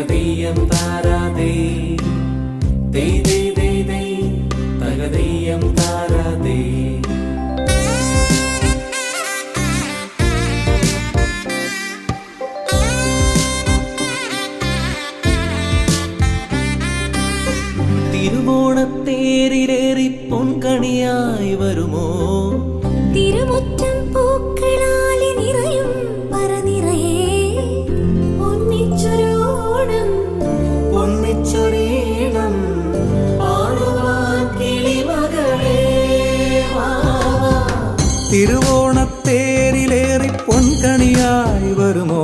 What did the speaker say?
തകതീയം താരാതേ ദേ ദേ ദേ ദേ തകതീയം താരാതേ ഓണത്തേരിലേറി പൊൻകണിയായി വരുമോ? തിരുമുറ്റം പൂക്കളാലി നിറയും തിരുവോണത്തേരിലേറി പൊൻകണിയായി വരുമോ?